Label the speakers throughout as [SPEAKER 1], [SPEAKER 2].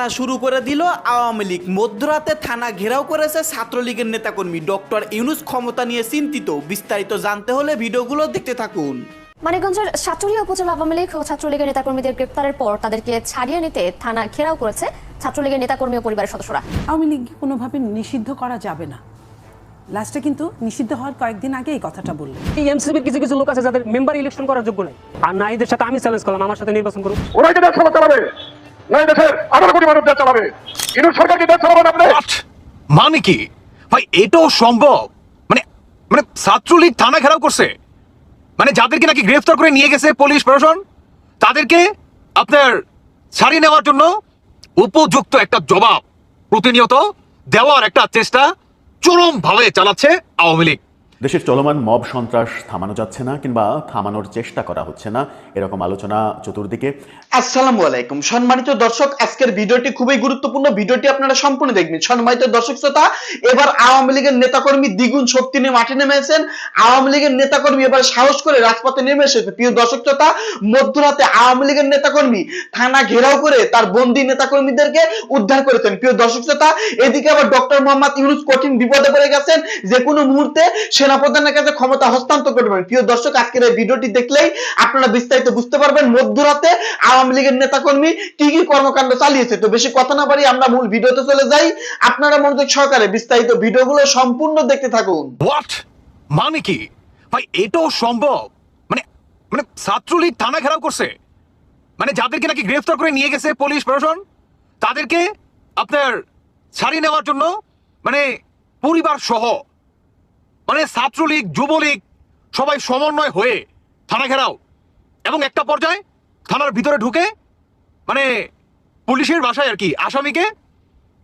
[SPEAKER 1] খেলা শুরু করে দিল। আওয়ামী লীগ মধ্যরাতে থানা ঘেরাও করেছে ছাত্রলীগের নেতাকর্মী ডক্টর ইউনুস ক্ষমতা নিয়ে চিন্তিত। বিস্তারিত জানতে হলে ভিডিওগুলো দেখতে থাকুন।
[SPEAKER 2] মানিকগঞ্জের সাতচল্লিয়া উপজেলা আওয়ামী লীগ ও ছাত্রলীগের নেতাকর্মীদের গ্রেপ্তারের পর তাদেরকে ছাড়িয়ে নিতে থানা ঘেরাও করেছে ছাত্রলীগের নেতাকর্মী ও পরিবারের সদস্যরা।
[SPEAKER 3] আওয়ামী লীগ কোনোভাবে নিষিদ্ধ করা যাবে না। লাস্টে কিন্তু নিষিদ্ধ হওয়ার কয়েকদিন আগে এই কথাটা বললেন।
[SPEAKER 4] এই এমসিপির কিছু কিছু লোক আছে যাদের মেম্বার ইলেকশন করার যোগ্য নাই। আর নাইদের সাথে আমি চ্যালেঞ্জ করলাম আমার সাথে নির্বাচন করুন।
[SPEAKER 5] ওরাই দেশ চালা চালাবে না এই দেশের আঠারো কোটি মানুষ দেশ চালাবে। ইনুস সরকারকে দেশ চালাবেন আপনি?
[SPEAKER 6] মানে কি? ভাই, এটাও সম্ভব? মানে মানে ছাত্রলীগ থানা ঘেরাও করছে। মানে যাদেরকে নাকি গ্রেফতার করে নিয়ে গেছে পুলিশ প্রশাসন, তাদেরকে আপনার ছাড়িয়ে নেওয়ার জন্য উপযুক্ত একটা জবাব প্রতিনিয়ত দেওয়ার একটা চেষ্টা চরম ভাবে চালাচ্ছে আওয়ামী লীগ।
[SPEAKER 7] দেশের চলমান মব সন্ত্রাস থামানো যাচ্ছে না কিংবা থামানোর চেষ্টা করা হচ্ছে না, এরকম আলোচনা চতুর্দিকে।
[SPEAKER 8] আসসালামু আলাইকুম। সম্মানিত দর্শক, আজকের ভিডিওটি খুবই গুরুত্বপূর্ণ। ভিডিওটি আপনারা সম্পূর্ণ দেখবেন। সম্মানিত দর্শক শ্রোতা, এবার আওয়ামী লীগের নেতাকর্মী দ্বিগুণ শক্তি নিয়ে মাঠে নেমেছেন। আওয়ামী লীগের নেতাকর্মী এবার সাহস করে রাজপথে নেমে এসেছে। প্রিয় দর্শক শ্রোতা, মধ্যরাতে আওয়ামী লীগের নেতাকর্মী থানা ঘেরাও করে তার বন্দী নেতাকর্মীদেরকে উদ্ধার করেছেন। প্রিয় দর্শক শ্রোতা, এদিকে আবার ডক্টর মোহাম্মদ ইউনুস কঠিন বিপদে পড়ে গেছেন। যে কোনো মুহূর্তে সেনাপ্রধানের কাছে ক্ষমতা হস্তান্তর করবেন প্রিয় দর্শক, আজকের এই ভিডিওটি দেখলেই আপনারা বিস্তারিত বুঝতে পারবেন। মধ্যরাতে আওয়ামী লীগের নেতাকর্মী কি কি কর্মকাণ্ড চালিয়েছে। তো বেশি কথা না বাড়ি আমরা মূল ভিডিওতে চলে যাই। আপনারা মনোযোগ সহকারে বিস্তারিত ভিডিওগুলো সম্পূর্ণ দেখতে থাকুন।
[SPEAKER 6] হোয়াট মানে কি? ভাই, এটাও সম্ভব? মানে মানে ছাত্রলীগ থানা ঘেরাও করছে? মানে যাদেরকে নাকি গ্রেফতার করে নিয়ে গেছে পুলিশ প্রশাসন, তাদেরকে আপনার ছাড়িয়ে নেওয়ার জন্য মানে পরিবার সহ মানে ছাত্রলীগ, যুবলীগ সবাই সমন্বয় হয়ে থানা ঘেরাও। এবং একটা পর্যায়ে থানার ভিতরে ঢুকে মানে পুলিশের বাসায় আর কি আসামিকে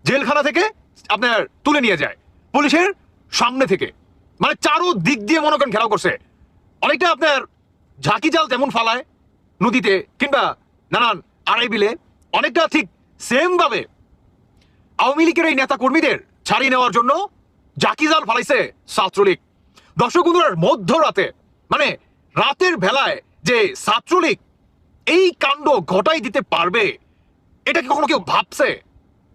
[SPEAKER 6] জেলখানা থেকে আপনার তুলে নিয়ে যায়। পুলিশের সামনে থেকে। মানে চারো দিক দিয়ে মনে করেন ঘেরাও করছে। অনেকটা আপনার ঝাঁকি জাল যেমন ফালায় নদীতে কিংবা নানান আড়াই বিলে, অনেকটা ঠিক সেমভাবে আওয়ামী লীগের এই নেতা কর্মীদের ছাড়িয়ে নেওয়ার জন্য জাকি জাল ফালাইছে ছাত্রলীগ। বন্ধুরার মধ্যরাতে মানে রাতের বেলায় যে ছাত্রলীগ, এই কাণ্ড ঘটাই দিতে পারবে, এটা কি কখনো কেউ ভাবছে?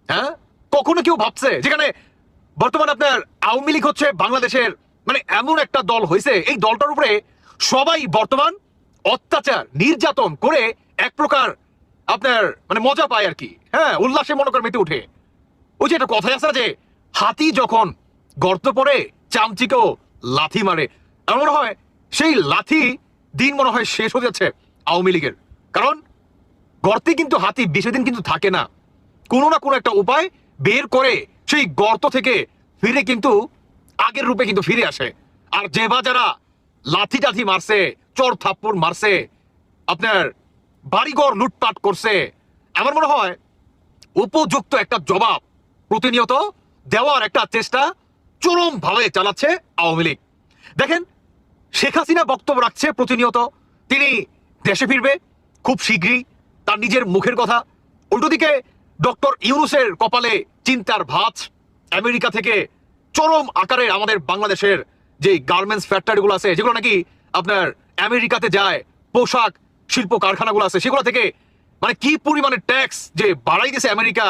[SPEAKER 6] হ্যাঁ? কখনো কেউ ভাবছে? যেখানে বর্তমানে আপনার আওয়ামী লীগ হচ্ছে বাংলাদেশের মানে এমন একটা দল হয়েছে, এই দলটার উপরে সবাই বর্তমান অত্যাচার, নির্যাতন করে এক প্রকার আপনার মানে মজা পায় আর কি। হ্যাঁ উল্লাসে মনে করে মেতে উঠে ওই যে একটা কথাই আছে যে, হাতি যখন গর্ত পড়ে, চামচিকেও লাথি মারে। আমার মনে হয় সেই লাথি দিন মনে হয় শেষ হয়ে যাচ্ছে আওয়ামী লীগের। কারণ গর্তে কিন্তু হাতি বেশি দিন কিন্তু থাকে না। কোনো না কোনো একটা উপায় বের করে সেই গর্ত থেকে ফিরে কিন্তু আগের রূপে কিন্তু ফিরে আসে। আর যে বা যারা লাথি টাথি মারছে, চর থাপ্পড় মারছে, আপনার বাড়িঘর লুটপাট করছে, আমার মনে হয় উপযুক্ত একটা জবাব প্রতিনিয়ত দেওয়ার একটা চেষ্টা চরম ভাবে চালাচ্ছে আওয়ামী লীগ। দেখেন, শেখ হাসিনা বক্তব্য রাখছে প্রতিনিয়ত। তিনি দেশে ফিরবে, খুব শীঘ্রই। তার নিজের মুখের কথা। উল্টো দিকে ডক্টর ইউনুসের কপালে চিন্তার ভাঁজ। আমেরিকা থেকে চরম আকারে আমাদের বাংলাদেশের যে গার্মেন্টস ফ্যাক্টরিগুলো আছে, যেগুলো নাকি আপনার আমেরিকাতে যায়, পোশাক, শিল্প কারখানাগুলো আছে, সেগুলো থেকে মানে কি পরিমাণে ট্যাক্স যে বাড়াই দিয়েছে আমেরিকা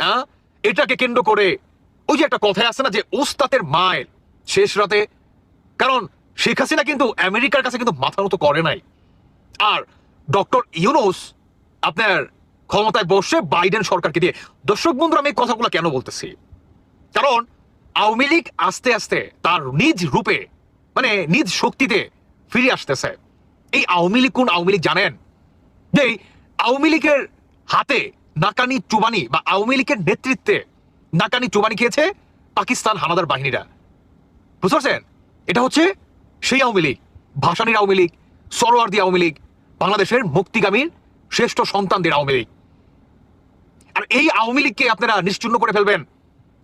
[SPEAKER 6] হ্যাঁ? এটাকে কেন্দ্র করে ওই যে একটা কথায় আছে না যে ওস্তাতের মায়ের শেষ রাতে, কারণ শেখ হাসিনা কিন্তু আমেরিকার কাছে কিন্তু মাথা মতো করে নাই। আর ডক্টর ইউনুস আপনার ক্ষমতায় বসে বাইডেন সরকারকে দিয়ে, দর্শক বন্ধুরা, আমি এই কথাগুলো কেন বলতেছি? কারণ আওয়ামী লীগ আস্তে আস্তে তার নিজ রূপে মানে নিজ শক্তিতে ফিরে আসতেছে। এই আওয়ামী লীগ কোন আওয়ামী লীগ জানেন? যে আওয়ামী লীগের হাতে নাকানি, চুবানি বা আওয়ামী লীগের নেতৃত্বে নাকানি চুবানি খেয়েছে পাকিস্তান হানাদার বাহিনীরা। বুঝতে পারছেন? এটা হচ্ছে সেই আওয়ামী লীগ, ভাসানির আওয়ামী লীগ, সরোয়ার্দি আওয়ামী লীগ, বাংলাদেশের মুক্তিগামীর শ্রেষ্ঠ সন্তানদের আওয়ামী লীগ। আর এই আওয়ামী লীগকে আপনারা নিশ্চিন্ন করে ফেলবেন।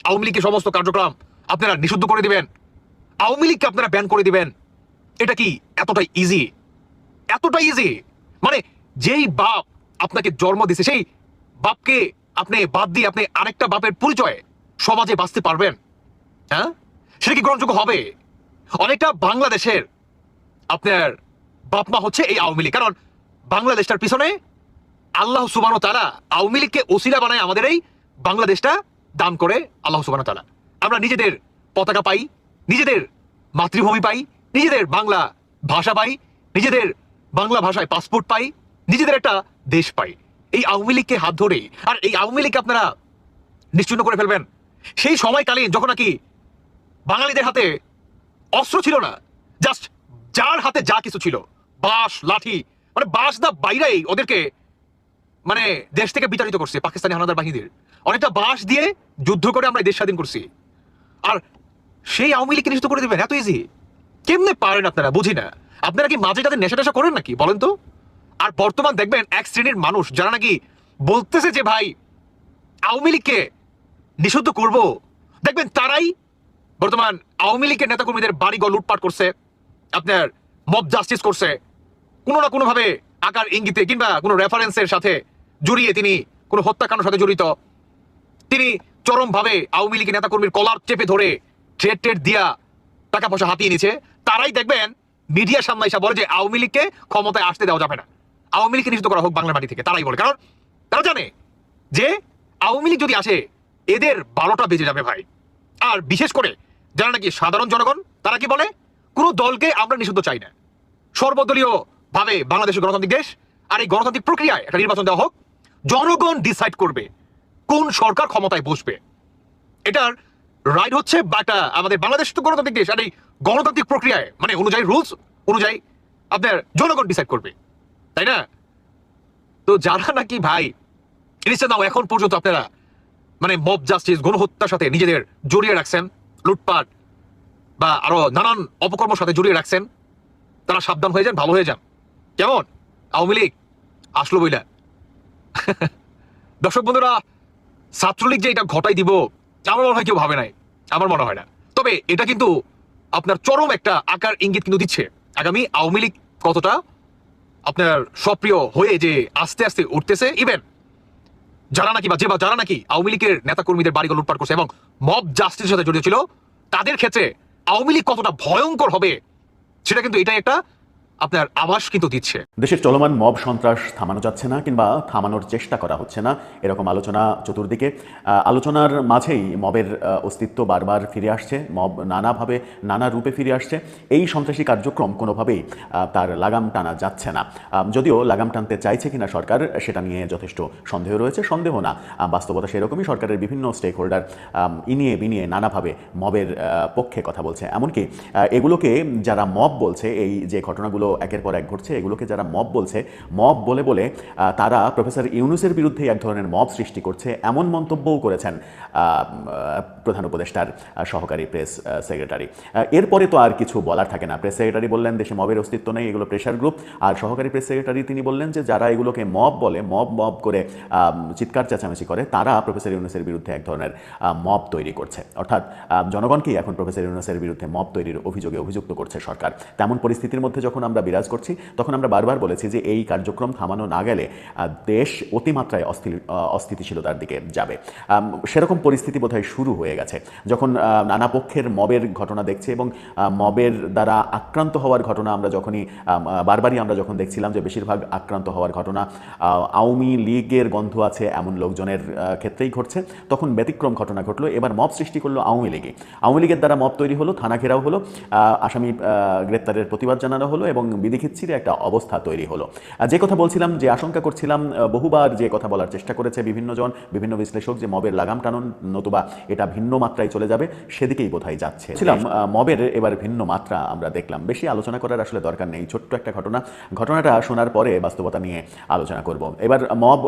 [SPEAKER 6] আওয়ামী লীগের সমস্ত কার্যক্রম আপনারা নিষিদ্ধ করে দিবেন। আওয়ামী লীগকে আপনারা ব্যান করে দিবেন। এটা কি এতটাই ইজি এতটাই ইজি মানে যেই বাপ আপনাকে জন্ম দিছে সেই বাপকে আপনি বাদ দিয়ে আপনি আরেকটা বাপের পরিচয়ে সমাজে বাঁচতে পারবেন। হ্যাঁ? সেটা কি গ্রহণযোগ্য হবে? অনেকটা বাংলাদেশের আপনার বাপ মা হচ্ছে এই আওয়ামী লীগ। কারণ বাংলাদেশটার পিছনে আল্লাহ সুবান তারা আওয়ামী লীগকে ওসিলা বানায় আমাদের এই বাংলাদেশটা দান করে আল্লাহ সুবান তারা আমরা নিজেদের পতাকা পাই, নিজেদের মাতৃভূমি পাই, নিজেদের বাংলা ভাষা পাই, নিজেদের বাংলা ভাষায় পাসপোর্ট পাই, নিজেদের একটা দেশ পাই। এই আওয়ামী লীগকে হাত ধরে, আর এই আওয়ামী লীগকে আপনারা নিশ্চিন্ন করে ফেলবেন। সেই সময়কালীন যখন নাকি বাঙালিদের হাতে অস্ত্র ছিল না জাস্ট যার হাতে যা কিছু ছিল, বাঁশ, লাঠি মানে বাঁশ দা বাইরেই ওদেরকে মানে দেশ থেকে বিতাড়িত করছে, পাকিস্তানি হানাদার বাহিনীদের। অনেকটা বাঁশ দিয়ে যুদ্ধ করে আমরা দেশ স্বাধীন করছি। আর সেই আওয়ামী লীগকে নিষিদ্ধ করে দেবেন, এত ইজি কেমনে পারেন আপনারা? বুঝি না। আপনারা কি মাঝে তাদের নেশা টেশা করেন নাকি? বলেন তো। আর বর্তমান দেখবেন এক শ্রেণির মানুষ যারা নাকি বলতেছে যে, ভাই, আওয়ামী লীগকে নিষিদ্ধ করব। দেখবেন তারাই বর্তমান আওয়ামী লীগের নেতাকর্মীদের বাড়িঘর লুটপাট করছে, আপনার মব জাস্টিস করছে। কোনো না কোনোভাবে আকার ইঙ্গিতে কিংবা কোনো রেফারেন্সের সাথে জড়িয়ে তিনি কোনো হত্যাকাণ্ডের সাথে জড়িত। তিনি চরমভাবে আওয়ামী লীগের নেতাকর্মীর কলার চেপে ধরে ট্রেড ট্রেড দিয়া টাকা পয়সা হাতিয়ে নিছে তারাই দেখবেন মিডিয়ার সামনে এসে বলে যে, আওয়ামী লীগকে ক্ষমতায় আসতে দেওয়া যাবে না। আওয়ামী লীগকে নিষিদ্ধ করা হোক বাংলার মাটি থেকে, তারাই বলে। কারণ তারা জানে যে আওয়ামী লীগ যদি আসে, এদের বারোটা বেজে যাবে ভাই। আর বিশেষ করে যারা নাকি সাধারণ জনগণ, তারা কি বলে? কোনো দলকে আমরা নিষিদ্ধ চাই না। সর্বদলীয় ভাবে বাংলাদেশের গণতান্ত্রিক দেশ আর এই গণতান্ত্রিক প্রক্রিয়ায় একটা নির্বাচন দেওয়া হোক, জনগণ ডিসাইড করবে কোন সরকার ক্ষমতায় বসবে। এটার রাইট হচ্ছে বা একটা আমাদের বাংলাদেশ তো গণতান্ত্রিক দেশ, আর এই গণতান্ত্রিক প্রক্রিয়ায় মানে অনুযায়ী রুলস অনুযায়ী আপনার জনগণ ডিসাইড করবে। তাই না? তো যারা নাকি ভাই, জিনিসটা নাও এখন পর্যন্ত আপনারা মানে মব জাস্টিস গণহত্যার সাথে নিজেদের জড়িয়ে রাখছেন, লুটপাট, বা আরও নানান অপকর্মের সাথে জড়িয়ে রাখছেন, তারা সাবধান হয়ে যান, ভালো হয়ে যান। কেমন? আওয়ামী লীগ? আসলো বইলা। দর্শক বন্ধুরা, ছাত্রলীগ যে এটা ঘটাই দিব, আমার মনে হয় কেউ ভাবে নাই। আমার মনে হয় না। তবে এটা কিন্তু আপনার চরম একটা আকার ইঙ্গিত কিন্তু দিচ্ছে। আগামী আওয়ামী লীগ কতটা আপনার সক্রিয় হয়ে যে আস্তে আস্তে উঠতেছে ইভেন যারা নাকি বা যে বা যারা নাকি আওয়ামী লীগের নেতা কর্মীদের বাড়িগুলো লুটপাট করছে এবং মব জাস্টিসের সাথে জড়িত ছিল, তাদের ক্ষেত্রে আওয়ামী লীগ কতটা ভয়ঙ্কর হবে, সেটা কিন্তু এটাই একটা আপনার আভাস কিন্তু দিচ্ছে।
[SPEAKER 7] দেশের চলমান মব সন্ত্রাস থামানো যাচ্ছে না কিংবা থামানোর চেষ্টা করা হচ্ছে না, এরকম আলোচনা চতুর্দিকে। আলোচনার মাঝেই মবের অস্তিত্ব বারবার ফিরে আসছে, মব নানাভাবে, নানা রূপে ফিরে আসছে। এই সন্ত্রাসী কার্যক্রম কোনোভাবেই তার লাগাম টানা যাচ্ছে না। যদিও লাগাম টানতে চাইছে কিনা সরকার, সেটা নিয়ে যথেষ্ট সন্দেহ রয়েছে, সন্দেহ না। বাস্তবতা সেরকমই সরকারের বিভিন্ন স্টেক হোল্ডার ইনিয়ে বিনিয়ে নানাভাবে মবের পক্ষে কথা বলছে। এমনকি এগুলোকে যারা মব বলছে, এই যে ঘটনাগুলো একের পর এক ঘটছে। এগুলোকে যারা মব বলছে মব বলে বলে তারা প্রফেসর ইউনুসের বিরুদ্ধে এক ধরনের মব সৃষ্টি করছে এমন মন্তব্যও করেছেন প্রধান উপদেষ্টার সহকারী প্রেস সেক্রেটারি এরপরে তো আর কিছু বলার থাকে না। প্রেস সেক্রেটারি বললেন দেশে মবের অস্তিত্ব নেই, এগুলো প্রেশার গ্রুপ আর সহকারী প্রেস সেক্রেটারি তিনি বললেন যে, যারা এগুলোকে মব বলে মব মব করে চিৎকার চেঁচামেচি করে, তারা প্রফেসর ইউনুসের বিরুদ্ধে এক ধরনের মব তৈরি করছে। অর্থাৎ জনগণকেই এখন প্রফেসর ইউনুসের বিরুদ্ধে মব তৈরির অভিযোগে অভিযুক্ত করছে সরকার। তেমন পরিস্থিতির মধ্যে যখন আমরা বিরাজ করছি, তখন আমরা বারবার বলেছি যে এই কার্যক্রম থামানো না গেলে দেশ অতিমাত্রায় অস্থির অস্থিতিশীলতার দিকে যাবে। সেরকম পরিস্থিতি বোধহয় শুরু হয়ে গেছে। যখন নানা পক্ষের মবের ঘটনা দেখছে এবং মবের দ্বারা আক্রান্ত হওয়ার ঘটনা আমরা যখনই বারবারই আমরা যখন দেখছিলাম যে বেশিরভাগ আক্রান্ত হওয়ার ঘটনা আওয়ামী লীগের গন্ধ আছে এমন লোকজনের ক্ষেত্রেই ঘটছে, তখন ব্যতিক্রম ঘটনা ঘটলো। এবার মব সৃষ্টি করল আওয়ামী লীগে। আওয়ামী লীগের দ্বারা মব তৈরি হলো, থানা ঘেরাও হলো আসামি গ্রেপ্তারের প্রতিবাদ জানানো হলো এবং বিধিখিচ্ছিরে একটা অবস্থা তৈরি হলো। যে কথা বলছিলাম যে আশঙ্কা করছিলাম বহুবার যে কথা বলার চেষ্টা করেছে বিভিন্ন জন বিভিন্ন বিশ্লেষক যে মবের লাগাম টানুন নতুবা এটা ভিন্ন মাত্রায় চলে যাবে সেদিকেই বোধহয় যাচ্ছে। ছিলাম। মবের এবার ভিন্ন মাত্রা আমরা দেখলাম। বেশি আলোচনা করার আসলে দরকার নেই ছোট্ট একটা ঘটনা। ঘটনাটা শোনার পরে বাস্তবতা নিয়ে আলোচনা করব। এবার মব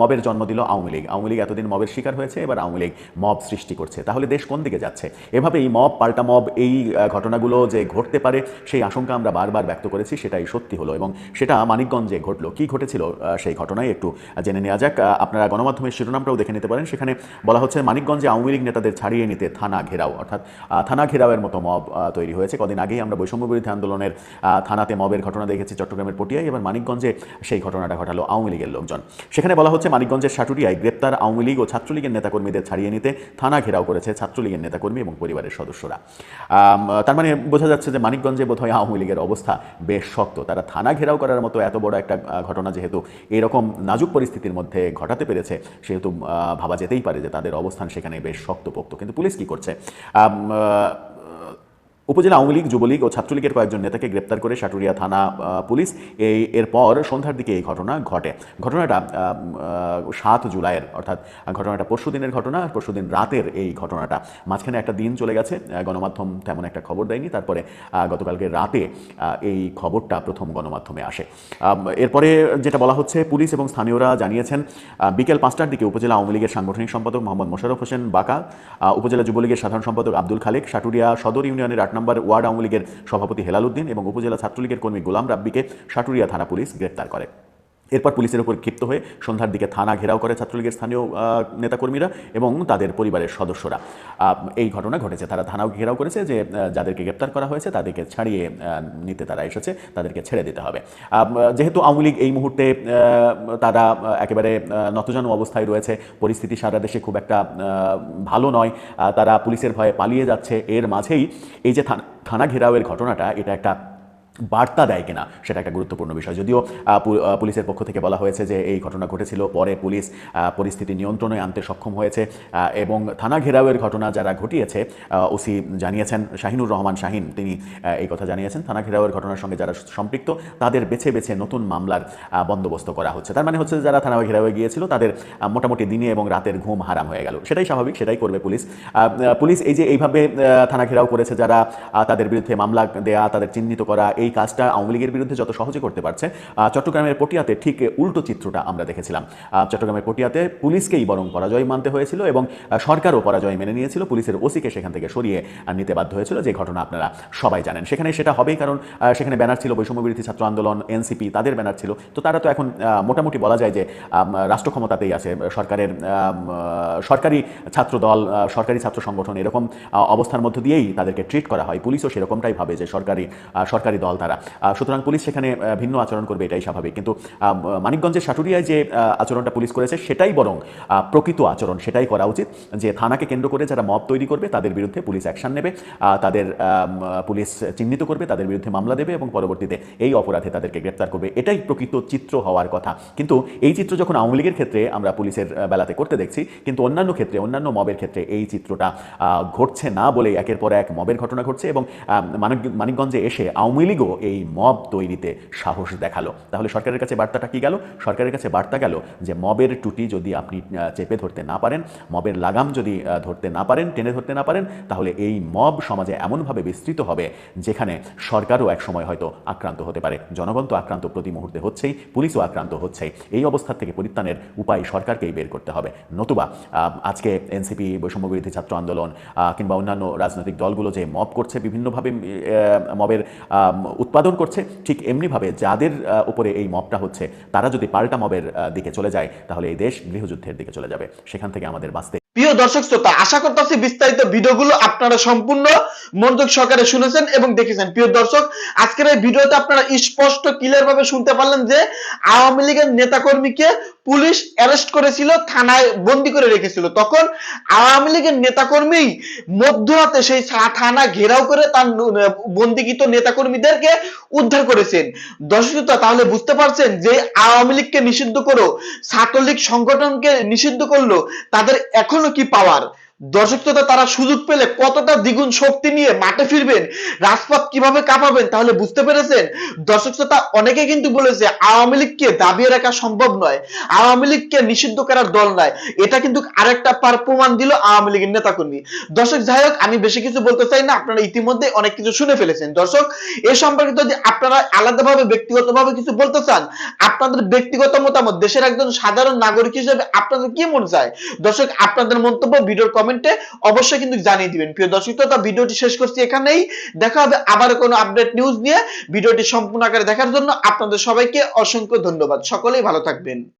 [SPEAKER 7] মবের জন্ম দিল আওয়ামী লীগ। আওয়ামী লীগ এতদিন মবের শিকার হয়েছে এবার আওয়ামী লীগ মব সৃষ্টি করছে। তাহলে দেশ কোন দিকে যাচ্ছে? এভাবেই মব পাল্টা মব এই ঘটনাগুলো যে ঘটতে পারে সেই আশঙ্কা আমরা বারবার ব্যক্ত করেছি সেটাই সত্যি হলো এবং সেটা মানিকগঞ্জে ঘটলো। কি ঘটেছিল সেই ঘটনায় একটু জেনে নেওয়া যাক। আপনারা গণমাধ্যমের শিরোনামটাও দেখে নিতে পারেন। সেখানে বলা হচ্ছে, মানিকগঞ্জে আওয়ামী লীগ নেতাদের ছাড়িয়ে নিতে থানা ঘেরাও, অর্থাৎ থানা ঘেরাওয়ের মতো মব তৈরি হয়েছে। কদিন আগেই আমরা বৈষম্য বিরোধী আন্দোলনের থানাতে মবের ঘটনা দেখেছি চট্টগ্রামের পটিয়ায়। এবার মানিকগঞ্জে সেই ঘটনাটা ঘটালো আওয়ামী লীগের লোকজন। সেখানে বলা হচ্ছে, মানিকগঞ্জের সাটুরিয়ায় গ্রেপ্তার আওয়ামী লীগ ও ছাত্রলীগের নেতাকর্মীদের ছাড়িয়ে নিতে থানা ঘেরাও করেছে ছাত্রলীগের নেতাকর্মী এবং পরিবারের সদস্যরা। তার মানে বোঝা যাচ্ছে যে মানিকগঞ্জে বোধহয় আওয়ামী লীগের অবস্থা বেশ শক্ত। তারা থানা ঘেরাও করার মতো এত বড় একটা ঘটনা যেহেতু এরকম নাজুক পরিস্থিতির মধ্যে ঘটাতে পেরেছে, সেহেতু ভাবা যেতেই পারে যে তাদের অবস্থান সেখানে বেশ শক্তপোক্ত। কিন্তু পুলিশ কী করছে? উপজেলা আওয়ামী লীগ, যুবলীগ ও ছাত্রলীগের কয়েকজন নেতাকে গ্রেপ্তার করে সাটুরিয়া থানা পুলিশ এই এরপর সন্ধ্যার দিকে এই ঘটনা ঘটে। ঘটনাটা সাত জুলাইয়ের, অর্থাৎ ঘটনাটা পরশু দিনের ঘটনা পরশু দিন রাতের এই ঘটনাটা। মাঝখানে একটা দিন চলে গেছে গণমাধ্যম তেমন একটা খবর দেয়নি, তারপরে গতকালকে রাতে এই খবরটা প্রথম গণমাধ্যমে আসে। এরপরে যেটা বলা হচ্ছে, পুলিশ এবং স্থানীয়রা জানিয়েছেন বিকেল পাঁচটার দিকে উপজেলা আওয়ামী লীগের সাংগঠনিক সম্পাদক মোহাম্মদ মোশারফ হোসেন বাকা উপজেলা যুবলীগের সাধারণ সম্পাদক আব্দুল খালেক, সাটুরিয়া সদর ইউনিয়নের আট নম্বর ওয়ার্ড আওয়ামী লীগের সভাপতি হেলালুদ্দিন এবং উপজেলা ছাত্রলীগের কর্মী গোলাম রাব্বিকে সাটুরিয়া থানা পুলিশ গ্রেপ্তার করে। এরপর পুলিশের উপর ক্ষিপ্ত হয়ে সন্ধ্যার দিকে থানা ঘেরাও করে ছাত্রলীগের স্থানীয় নেতাকর্মীরা এবং তাদের পরিবারের সদস্যরা। এই ঘটনা ঘটেছে। তারা থানাও ঘেরাও করেছে যে যাদেরকে গ্রেপ্তার করা হয়েছে তাদেরকে ছাড়িয়ে নিতে তারা এসেছে, তাদেরকে ছেড়ে দিতে হবে। যেহেতু আওয়ামী লীগ এই মুহূর্তে তারা একেবারে নতজানু অবস্থায় রয়েছে, পরিস্থিতি সারা দেশে খুব একটা ভালো নয় তারা পুলিশের ভয়ে পালিয়ে যাচ্ছে। এর মাঝেই এই যে থানা থানা ঘেরাওয়ের ঘটনাটা, এটা একটা বার্তা দেয় কিনা সেটা একটা গুরুত্বপূর্ণ বিষয়। যদিও পুলিশের পক্ষ থেকে বলা হয়েছে যে এই ঘটনা ঘটেছিল, পরে পুলিশ পরিস্থিতি নিয়ন্ত্রণে আনতে সক্ষম হয়েছে এবং থানা ঘেরাওয়ের ঘটনা যারা ঘটিয়েছে ওসি জানিয়েছেন, শাহিনুর রহমান শাহিন, তিনি এই কথা জানিয়েছেন, থানা ঘেরাওয়ের ঘটনার সঙ্গে যারা সম্পৃক্ত, তাদের বেছে বেছে নতুন মামলার বন্দোবস্ত করা হচ্ছে। তার মানে হচ্ছে যারা থানা ঘেরাওয়ে গিয়েছিল, তাদের মোটামুটি দিনে এবং রাতের ঘুম হারাম হয়ে গেল। সেটাই স্বাভাবিক, সেটাই করবে পুলিশ। পুলিশ এই যে এইভাবে থানা ঘেরাও করেছে যারা তাদের বিরুদ্ধে মামলা দেয়া, তাদের চিহ্নিত করা, এই কাজটা আওয়ামী লীগের বিরুদ্ধে যত সহজে করতে পারছে চট্টগ্রামের পটিয়াতে ঠিক উল্টো চিত্রটা আমরা দেখেছিলাম। চট্টগ্রামের পটিয়াতে পুলিশকেই বরং পরাজয় মানতে হয়েছিল এবং সরকারও পরাজয় মেনে নিয়েছিল। পুলিশের ওসিকে সেখান থেকে সরিয়ে নিতে বাধ্য হয়েছিল যে ঘটনা আপনারা সবাই জানেন। সেখানে সেটা হবেই কারণ সেখানে ব্যানার ছিল বৈষম্য বিরোধী ছাত্র আন্দোলন, এনসিপি, তাদের ব্যানার ছিল। তো তারা তো এখন মোটামুটি বলা যায় যে রাষ্ট্র ক্ষমতাতেই আছে। সরকারের সরকারি ছাত্র দল সরকারি ছাত্র সংগঠন এরকম অবস্থার মধ্য দিয়েই তাদেরকে ট্রিট করা হয়। পুলিশও সেরকমটাই ভাবে যে সরকারি সরকারি দল তারা। সুতরাং পুলিশ সেখানে ভিন্ন আচরণ করবে, এটাই স্বাভাবিক। কিন্তু মানিকগঞ্জের সাটুরিয়ায় যে আচরণটা পুলিশ করেছে, সেটাই বরং প্রকৃত আচরণ, সেটাই করা উচিত যে, থানাকে কেন্দ্র করে যারা মব তৈরি করবে, তাদের বিরুদ্ধে পুলিশ অ্যাকশন নেবে তাদের পুলিশ চিহ্নিত করবে, তাদের বিরুদ্ধে মামলা দেবে এবং পরবর্তীতে এই অপরাধে তাদেরকে গ্রেপ্তার করবে। এটাই প্রকৃত চিত্র হওয়ার কথা। কিন্তু এই চিত্র যখন আওয়ামী লীগের ক্ষেত্রে আমরা পুলিশের বেলাতে করতে দেখছি, কিন্তু অন্যান্য ক্ষেত্রে, অন্যান্য মবের ক্ষেত্রে এই চিত্রটা ঘটছে না বলেই একের পর এক মবের ঘটনা ঘটছে এবং মানিক- মানিকগঞ্জে এসে আওয়ামী লীগও এই মব তৈরিতে সাহস দেখাল। তাহলে সরকারের কাছে বার্তাটা কি গেল? সরকারের কাছে বার্তা গেল যে মবের টুটি যদি আপনি চেপে ধরতে না পারেন, মবের লাগাম যদি ধরতে না পারেন, টেনে ধরতে না পারেন, তাহলে এই মব সমাজে এমনভাবে বিস্তৃত হবে যেখানে সরকারও এক সময় হয়তো আক্রান্ত হতে পারে। জনগণ তো আক্রান্ত প্রতি মুহূর্তে হচ্ছেই, পুলিশও আক্রান্ত হচ্ছেই। এই অবস্থা থেকে পরিত্রাণের উপায় সরকারকেই বের করতে হবে। নতুবা আজকে এনসিপি বৈষম্য বিরোধী ছাত্র আন্দোলন কিংবা অন্যান্য রাজনৈতিক দলগুলো যে মব করছে বিভিন্নভাবে মবের উৎপাদন করছে, ঠিক এমনিভাবে যাদের উপরে এই মবটা হচ্ছে, তারা যদি পাল্টা মবের দিকে চলে যায়, তাহলে এই দেশ গৃহযুদ্ধের দিকে চলে যাবে। সেখান থেকে আমাদের বাঁচতে
[SPEAKER 8] প্রিয় দর্শক শ্রোতা, আশা করতেছি বিস্তারিত ভিডিওগুলো আপনারা সম্পূর্ণ মনোযোগ সহকারে শুনেছেন এবং দেখেছেন। প্রিয় দর্শক, আজকের এই ভিডিওতে আপনারা স্পষ্ট ক্লিয়ার ভাবে শুনতে পারলেন যে আওয়ামী লীগের নেতাকর্মীকে পুলিশ অ্যারেস্ট করেছিল, থানায় বন্দি করে রেখেছিল। তখন আওয়ামী লীগের নেতাকর্মী মধ্যরাতে সেই থানা ঘেরাও করে তার বন্দীকৃত নেতাকর্মীদেরকে উদ্ধার করেছেন। দর্শকতা, তাহলে বুঝতে পারছেন যে আওয়ামী লীগকে নিষিদ্ধ করো, ছাত্রলীগ সংগঠনকে নিষিদ্ধ করল, তাদের এখনও কি পাওয়ার দর্শক শ্রোতা, তারা সুযোগ পেলে কতটা দ্বিগুণ শক্তি নিয়ে মাঠে ফিরবেন, রাজপথ কীভাবে কাঁপাবেন তাহলে বুঝতে পেরেছেন? দর্শক শ্রোতা, অনেকে কিন্তু বলেছে, আওয়ামী লীগকে দাবিয়ে রাখা সম্ভব নয়। আওয়ামী লীগকে নিষিদ্ধ করার দল নয় এটা কিন্তু আরেকটা পার প্রমাণ দিল আওয়ামী লীগের নেতাকর্মী। দর্শক, যাই হোক, আমি বেশি কিছু বলতে চাই না, আপনারা ইতিমধ্যে অনেক কিছু শুনে ফেলেছেন। দর্শক, এ সম্পর্কে যদি আপনারা আলাদাভাবে, ব্যক্তিগতভাবে কিছু বলতে চান, আপনাদের ব্যক্তিগত মতামত, দেশের একজন সাধারণ নাগরিক হিসেবে আপনাদের কি মনে চায়? দর্শক, আপনাদের মন্তব্য, ভিডিওর কমেন্টে অবশ্যই কিন্তু জানিয়ে দিবেন। প্রিয় দর্শক, তো ভিডিওটি শেষ করছি এখানেই। দেখা হবে আবার কোনো আপডেট নিউজ নিয়ে। ভিডিওটি সম্পূর্ণ আকারে দেখার জন্য আপনাদের সবাইকে অসংখ্য ধন্যবাদ। সকলেই ভালো থাকবেন।